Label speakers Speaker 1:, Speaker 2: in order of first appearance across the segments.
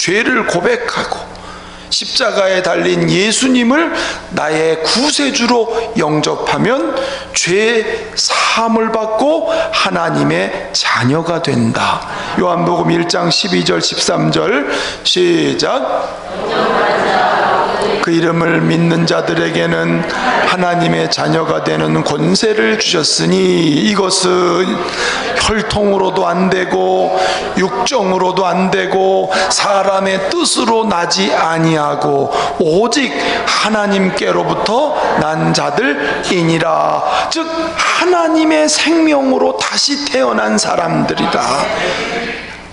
Speaker 1: 죄를 고백하고 십자가에 달린 예수님을 나의 구세주로 영접하면 죄 사함을 받고 하나님의 자녀가 된다. 요한복음 1장 12절 13절 시작. 그 이름을 믿는 자들에게는 하나님의 자녀가 되는 권세를 주셨으니 이것은 혈통으로도 안 되고 육정으로 안 되고 사람의 뜻으로 나지 아니하고 오직 하나님께로부터 난 자들이니라. 즉 하나님의 생명으로 다시 태어난 사람들이다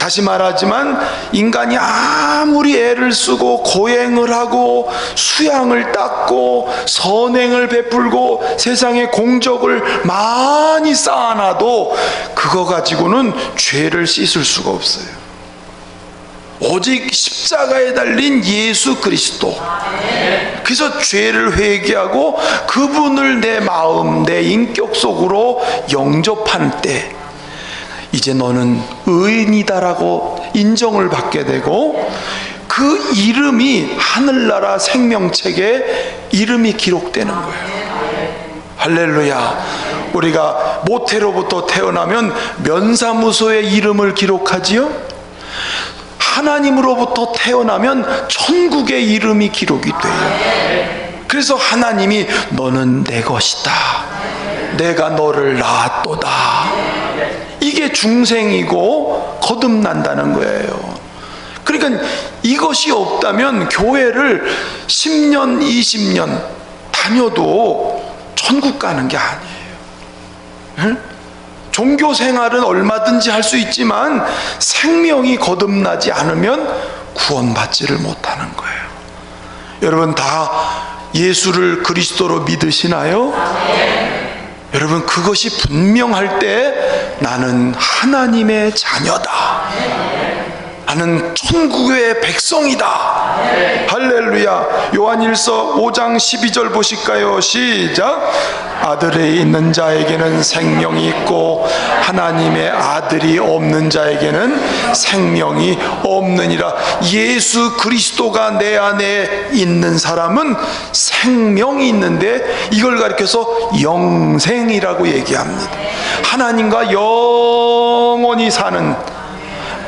Speaker 1: 다시 말하지만 인간이 아무리 애를 쓰고 고행을 하고 수양을 닦고 선행을 베풀고 세상에 공적을 많이 쌓아놔도 그거 가지고는 죄를 씻을 수가 없어요. 오직 십자가에 달린 예수 그리스도. 그래서 죄를 회개하고 그분을 내 마음, 내 인격 속으로 영접한 때 이제 너는 의인이다라고 인정을 받게 되고 그 이름이 하늘나라 생명책에 이름이 기록되는 거예요. 할렐루야. 우리가 모태로부터 태어나면 면사무소에 이름을 기록하지요. 하나님으로부터 태어나면 천국의 이름이 기록이 돼요. 그래서 하나님이 너는 내 것이다. 내가 너를 낳았도다. 중생이고 거듭난다는 거예요. 그러니까 이것이 없다면 교회를 10년, 20년 다녀도 천국 가는 게 아니에요. 응? 종교 생활은 얼마든지 할 수 있지만 생명이 거듭나지 않으면 구원받지를 못하는 거예요. 여러분 다 예수를 그리스도로 믿으시나요? 여러분 그것이 분명할 때 나는 하나님의 자녀다. 나는 천국의 백성이다. 할렐루야. 요한일서 5장 12절 보실까요? 시작. 아들에 있는 자에게는 생명이 있고 하나님의 아들이 없는 자에게는 생명이 없느니라. 예수 그리스도가 내 안에 있는 사람은 생명이 있는데 이걸 가리켜서 영생이라고 얘기합니다. 하나님과 영원히 사는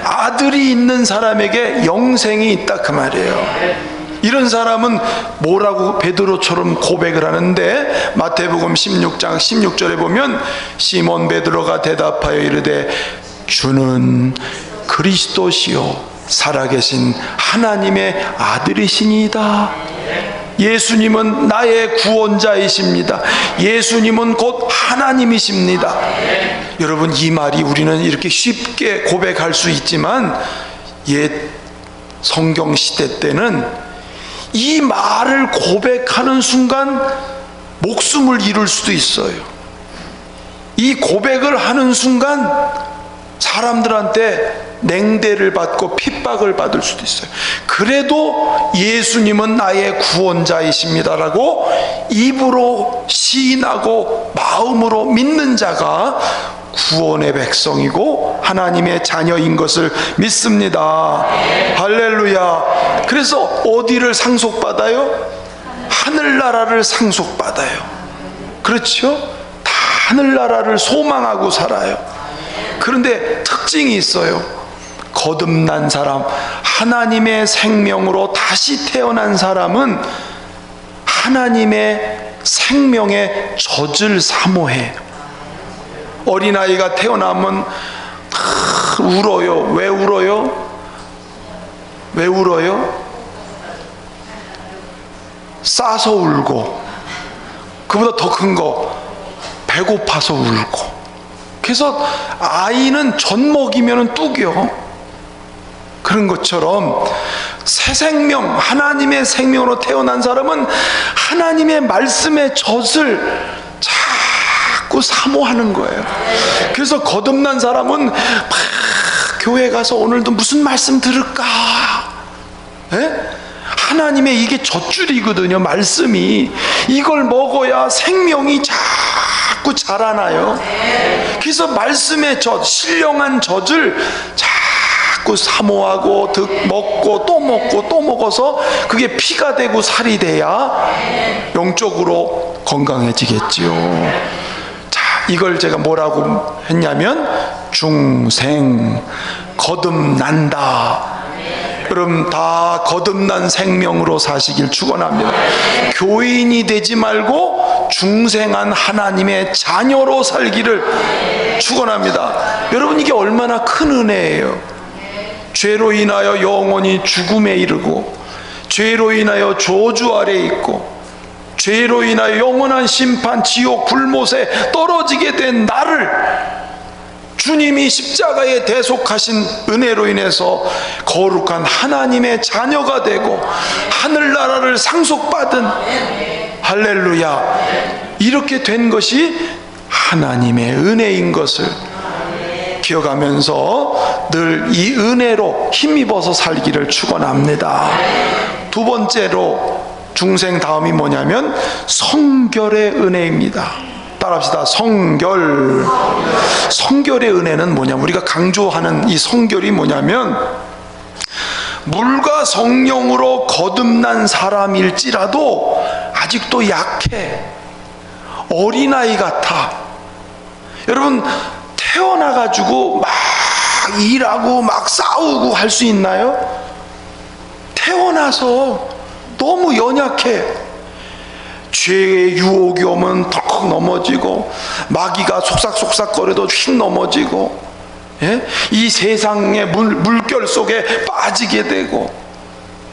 Speaker 1: 아들이 있는 사람에게 영생이 있다 그 말이에요. 이런 사람은 뭐라고 베드로처럼 고백을 하는데 마태복음 16장 16절에 보면 시몬 베드로가 대답하여 이르되 주는 그리스도시요 살아계신 하나님의 아들이시니이다. 예수님은 나의 구원자이십니다. 예수님은 곧 하나님이십니다. 여러분 이 말이 우리는 이렇게 쉽게 고백할 수 있지만 옛 성경 시대 때는 이 말을 고백하는 순간 목숨을 잃을 수도 있어요. 이 고백을 하는 순간 사람들한테 냉대를 받고 핍박을 받을 수도 있어요. 그래도 예수님은 나의 구원자이십니다라고 입으로 시인하고 마음으로 믿는 자가 구원의 백성이고 하나님의 자녀인 것을 믿습니다. 할렐루야. 그래서 어디를 상속받아요? 하늘나라를 상속받아요. 그렇죠? 다 하늘나라를 소망하고 살아요. 그런데 특징이 있어요. 거듭난 사람, 하나님의 생명으로 다시 태어난 사람은 하나님의 생명의 젖을 사모해. 어린아이가 태어나면 아, 울어요. 왜 울어요? 왜 울어요? 싸서 울고, 그보다 더 큰 거, 배고파서 울고. 그래서 아이는 젖 먹이면 뚝이요. 그런 것처럼 새 생명, 하나님의 생명으로 태어난 사람은 하나님의 말씀의 젖을 자꾸 사모하는 거예요. 그래서 거듭난 사람은 막 교회 가서 오늘도 무슨 말씀 들을까? 에? 하나님의 이게 젖줄이거든요, 말씀이. 이걸 먹어야 생명이 자꾸 자라나요. 그래서 말씀의 젖, 신령한 젖을 자꾸 자꾸 사모하고 득 먹고 또 먹고 또 먹어서 그게 피가 되고 살이 돼야 영적으로 건강해지겠지요. 자, 이걸 제가 뭐라고 했냐면 중생 거듭난다. 여러분 다 거듭난 생명으로 사시길 축원합니다. 교인이 되지 말고 중생한 하나님의 자녀로 살기를 축원합니다. 여러분 이게 얼마나 큰 은혜예요. 죄로 인하여 영원히 죽음에 이르고 죄로 인하여 저주 아래 있고 죄로 인하여 영원한 심판 지옥 불못에 떨어지게 된 나를 주님이 십자가에 대속하신 은혜로 인해서 거룩한 하나님의 자녀가 되고 하늘나라를 상속받은 할렐루야. 이렇게 된 것이 하나님의 은혜인 것을 기억하면서 늘 이 은혜로 힘입어서 살기를 축원합니다. 두 번째로 중생 다음이 뭐냐면 성결의 은혜입니다. 따라합시다. 성결. 성결의 은혜는 뭐냐면 우리가 강조하는 이 성결이 뭐냐면 물과 성령으로 거듭난 사람일지라도 아직도 약해. 어린아이 같아. 여러분, 태어나가지고 막 일하고 막 싸우고 할 수 있나요? 태어나서 너무 연약해. 죄의 유혹이 오면 덜컥 넘어지고 마귀가 속삭속삭거려도 휙 넘어지고 예? 이 세상의 물, 물결 속에 빠지게 되고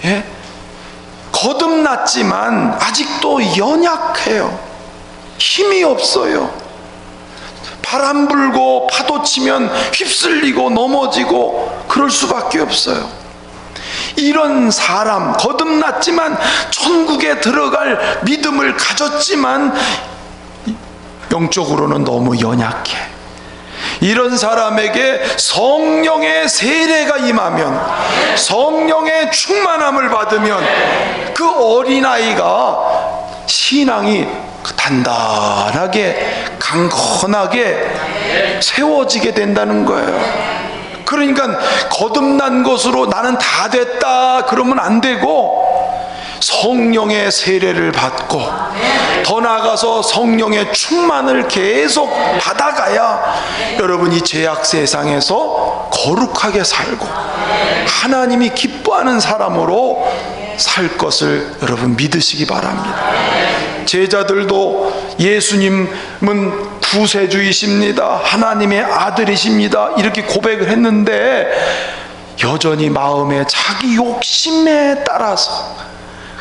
Speaker 1: 예? 거듭났지만 아직도 연약해요 힘이 없어요 바람 불고 파도 치면 휩쓸리고 넘어지고 그럴 수밖에 없어요 이런 사람 거듭났지만 천국에 들어갈 믿음을 가졌지만 영적으로는 너무 연약해. 이런 사람에게 성령의 세례가 임하면 성령의 충만함을 받으면 그 어린아이가 신앙이 단단하게 강건하게 세워지게 된다는 거예요. 그러니까 거듭난 것으로 나는 다 됐다 그러면 안 되고 성령의 세례를 받고 더 나아가서 성령의 충만을 계속 받아가야 여러분이 죄악 세상에서 거룩하게 살고 하나님이 기뻐하는 사람으로 살 것을 여러분 믿으시기 바랍니다. 제자들도 예수님은 구세주이십니다. 하나님의 아들이십니다. 이렇게 고백을 했는데 여전히 마음에 자기 욕심에 따라서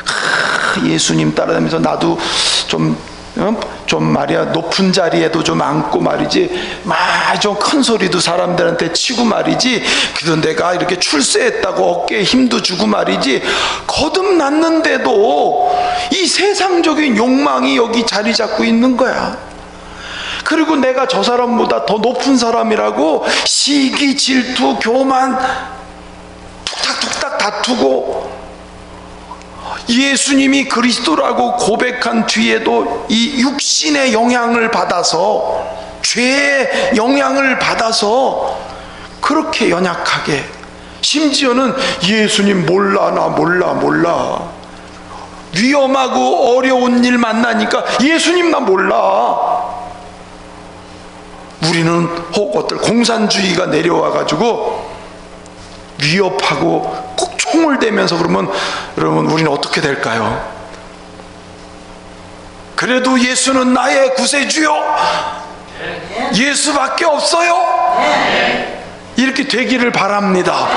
Speaker 1: 아, 예수님 따라다니면서 나도 좀, 어? 좀 말이야, 높은 자리에도 좀 앉고 말이지, 막좀큰 소리도 사람들한테 치고 말이지, 그래도 내가 이렇게 출세했다고 어깨에 힘도 주고 말이지, 거듭났는데도 이 세상적인 욕망이 여기 자리 잡고 있는 거야. 그리고 내가 저 사람보다 더 높은 사람이라고 시기, 질투, 교만, 툭탁툭탁 다투고 예수님이 그리스도라고 고백한 뒤에도 이 육신의 영향을 받아서 죄의 영향을 받아서 그렇게 연약하게 심지어는 예수님 몰라 나 몰라 몰라 위험하고 어려운 일 만나니까 예수님 나 몰라 우리는 혹 어떨 공산주의가 내려와 가지고 위협하고 꼭 총을 대면서 그러면 여러분 우리는 어떻게 될까요? 그래도 예수는 나의 구세주요. 예수밖에 없어요. 이렇게 되기를 바랍니다.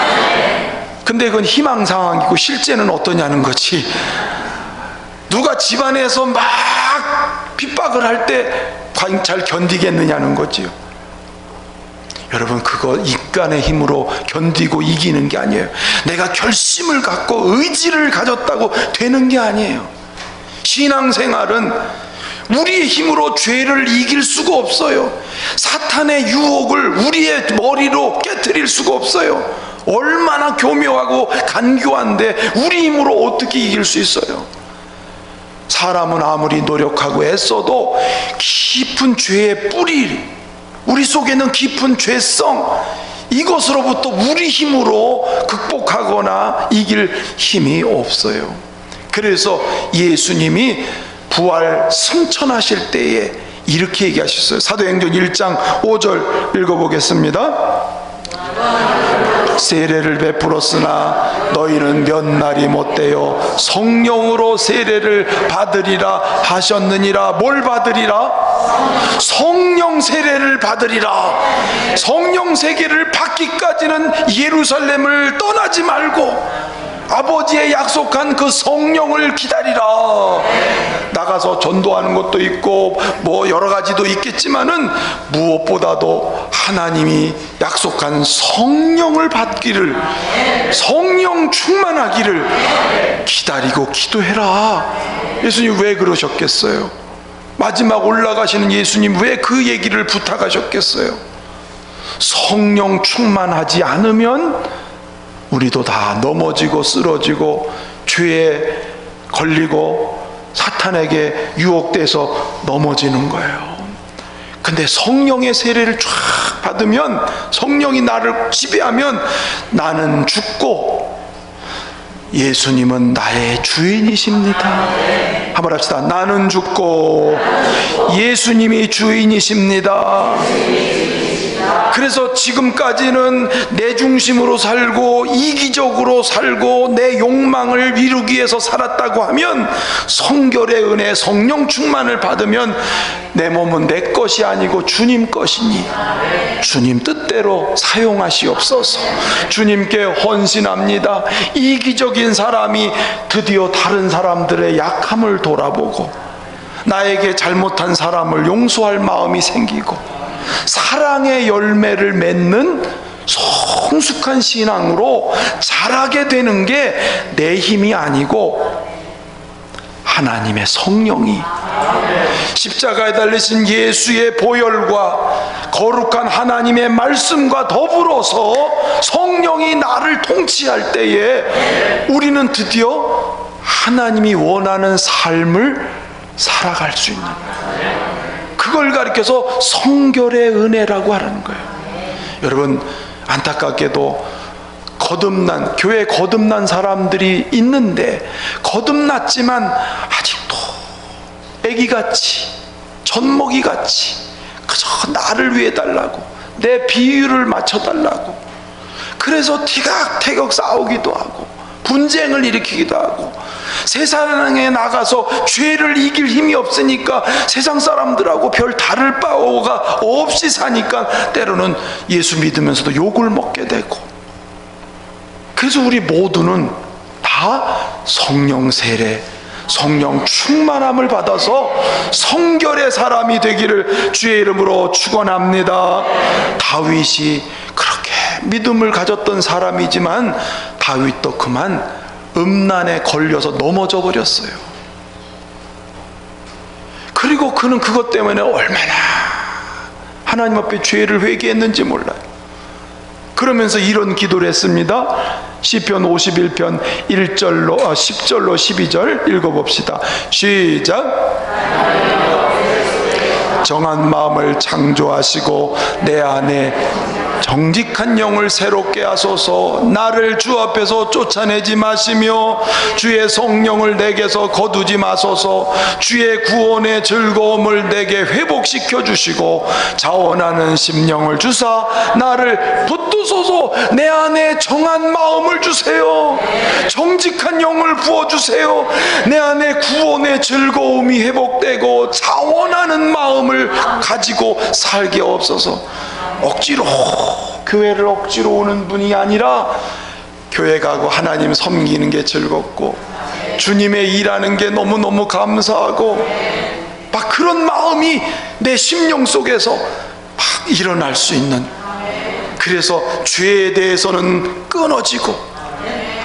Speaker 1: 근데 그건 희망 상황이고 실제는 어떠냐는 거지. 누가 집안에서 막 핍박을 할 때 잘 견디겠느냐는 거지요. 여러분 그거 인간의 힘으로 견디고 이기는 게 아니에요. 내가 결심을 갖고 의지를 가졌다고 되는 게 아니에요. 신앙생활은 우리의 힘으로 죄를 이길 수가 없어요. 사탄의 유혹을 우리의 머리로 깨뜨릴 수가 없어요. 얼마나 교묘하고 간교한데 우리 힘으로 어떻게 이길 수 있어요? 사람은 아무리 노력하고 애써도 깊은 죄의 뿌리 우리 속에는 깊은 죄성 이것으로부터 우리 힘으로 극복하거나 이길 힘이 없어요. 그래서 예수님이 부활 승천하실 때에 이렇게 얘기하셨어요. 사도행전 1장 5절 읽어보겠습니다. 세례를 베풀었으나 너희는 몇 날이 못되어 성령으로 세례를 받으리라 하셨느니라. 뭘 받으리라? 성령 세례를 받으리라. 성령 세계를 받기까지는 예루살렘을 떠나지 말고 아버지의 약속한 그 성령을 기다리라. 나가서 전도하는 것도 있고 뭐 여러 가지도 있겠지만은 무엇보다도 하나님이 약속한 성령을 받기를 성령 충만하기를 기다리고 기도해라. 예수님 왜 그러셨겠어요? 마지막 올라가시는 예수님 왜 그 얘기를 부탁하셨겠어요? 성령 충만하지 않으면 우리도 다 넘어지고 쓰러지고 죄에 걸리고 사탄에게 유혹돼서 넘어지는 거예요. 근데 성령의 세례를 쫙 받으면 성령이 나를 지배하면 나는 죽고 예수님은 나의 주인이십니다. 한번 합시다. 나는 죽고 예수님이 주인이십니다. 그래서 지금까지는 내 중심으로 살고 이기적으로 살고 내 욕망을 이루기 위해서 살았다고 하면 성결의 은혜 성령 충만을 받으면 내 몸은 내 것이 아니고 주님 것이니 주님 뜻대로 사용하시옵소서. 주님께 헌신합니다. 이기적인 사람이 드디어 다른 사람들의 약함을 돌아보고 나에게 잘못한 사람을 용서할 마음이 생기고 사랑의 열매를 맺는 성숙한 신앙으로 자라게 되는 게 내 힘이 아니고 하나님의 성령이 십자가에 달리신 예수의 보혈과 거룩한 하나님의 말씀과 더불어서 성령이 나를 통치할 때에 우리는 드디어 하나님이 원하는 삶을 살아갈 수 있는. 그걸 가리켜서 성결의 은혜라고 하는 거예요. 여러분 안타깝게도 거듭난 교회 거듭난 사람들이 있는데 거듭났지만 아직도 애기같이 젖먹이같이 그저 나를 위해 달라고 내 비율을 맞춰 달라고 그래서 티각태격 싸우기도 하고 분쟁을 일으키기도 하고 세상에 나가서 죄를 이길 힘이 없으니까 세상 사람들하고 별 다를 바가 없이 사니까 때로는 예수 믿으면서도 욕을 먹게 되고 그래서 우리 모두는 다 성령 세례 성령 충만함을 받아서 성결의 사람이 되기를 주의 이름으로 축원합니다. 다윗이 그렇게 믿음을 가졌던 사람이지만 다윗도 그만 음란에 걸려서 넘어져 버렸어요. 그리고 그는 그것 때문에 얼마나 하나님 앞에 죄를 회개했는지 몰라요. 그러면서 이런 기도를 했습니다. 시편 51편 1절로 아, 10절로 12절 읽어 봅시다. 시작. 정한 마음을 창조하시고 내 안에 정직한 영을 새롭게 하소서. 나를 주 앞에서 쫓아내지 마시며 주의 성령을 내게서 거두지 마소서. 주의 구원의 즐거움을 내게 회복시켜 주시고 자원하는 심령을 주사 나를 붙드소서. 내 안에 정한 마음을 주세요. 정직한 영을 부어주세요. 내 안에 구원의 즐거움이 회복되고 자원하는 마음을 가지고 살게 없어서 억지로 교회를 억지로 오는 분이 아니라 교회 가고 하나님 섬기는 게 즐겁고 주님의 일하는 게 너무너무 감사하고 막 그런 마음이 내 심령 속에서 막 일어날 수 있는 그래서 죄에 대해서는 끊어지고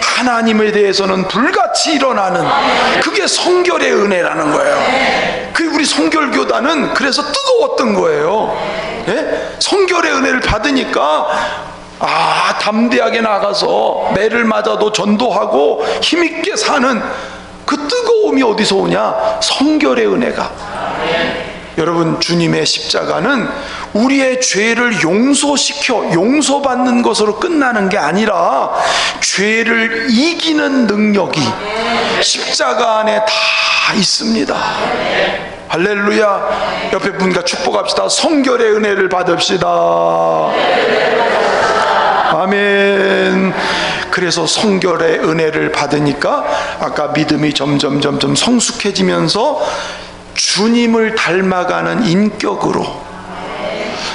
Speaker 1: 하나님에 대해서는 불같이 일어나는 그게 성결의 은혜라는 거예요. 그 우리 성결교단은 그래서 뜨거웠던 거예요. 예? 성결의 은혜를 받으니까 아 담대하게 나가서 매를 맞아도 전도하고 힘있게 사는 그 뜨거움이 어디서 오냐? 성결의 은혜가. 여러분 주님의 십자가는 우리의 죄를 용서시켜 용서받는 것으로 끝나는 게 아니라 죄를 이기는 능력이 십자가 안에 다 있습니다. 할렐루야. 옆에 분과 축복합시다. 성결의 은혜를 받읍시다. 아멘. 그래서 성결의 은혜를 받으니까 아까 믿음이 점점 점점 성숙해지면서 주님을 닮아가는 인격으로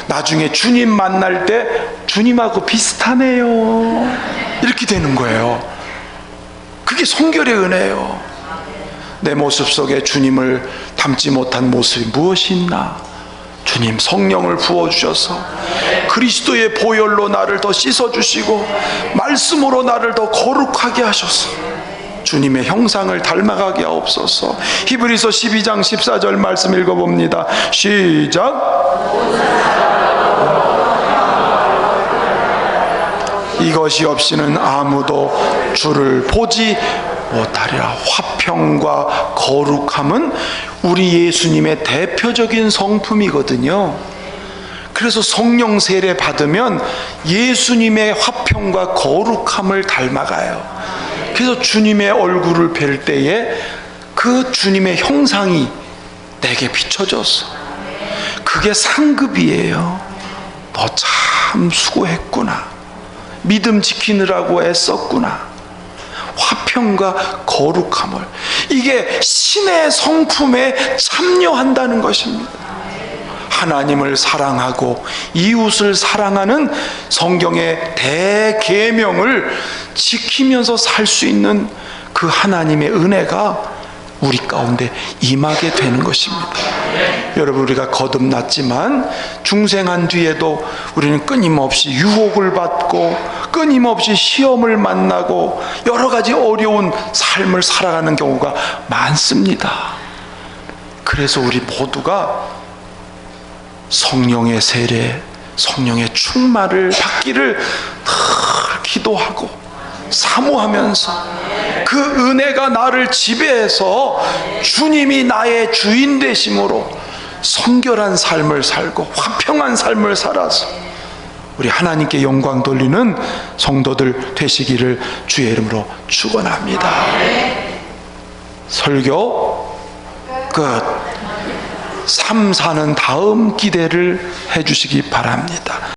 Speaker 1: 나중에 주님 만날 때 주님하고 비슷하네요. 이렇게 되는 거예요. 그게 성결의 은혜예요. 내 모습 속에 주님을 닮지 못한 모습이 무엇이 있나? 주님 성령을 부어주셔서 그리스도의 보혈로 나를 더 씻어주시고 말씀으로 나를 더 거룩하게 하셔서 주님의 형상을 닮아가게 하옵소서. 히브리서 12장 14절 말씀 읽어봅니다. 시작! 이것이 없이는 아무도 주를 보지 못하리라. 화평과 거룩함은 우리 예수님의 대표적인 성품이거든요. 그래서 성령 세례 받으면 예수님의 화평과 거룩함을 닮아가요. 그래서 주님의 얼굴을 뵐 때에 그 주님의 형상이 내게 비춰졌어. 그게 상급이에요. 너 참 수고했구나. 믿음 지키느라고 애썼구나. 화평과 거룩함을 이게 신의 성품에 참여한다는 것입니다. 하나님을 사랑하고 이웃을 사랑하는 성경의 대계명을 지키면서 살 수 있는 그 하나님의 은혜가 우리 가운데 임하게 되는 것입니다. 여러분 우리가 거듭났지만 중생한 뒤에도 우리는 끊임없이 유혹을 받고 끊임없이 시험을 만나고 여러 가지 어려운 삶을 살아가는 경우가 많습니다. 그래서 우리 모두가 성령의 세례, 성령의 충만을 받기를 늘 기도하고 사모하면서 그 은혜가 나를 지배해서 주님이 나의 주인 되심으로 성결한 삶을 살고 화평한 삶을 살아서 우리 하나님께 영광 돌리는 성도들 되시기를 주의 이름으로 축원합니다. 설교 끝. 3, 4는 다음 기대를 해주시기 바랍니다.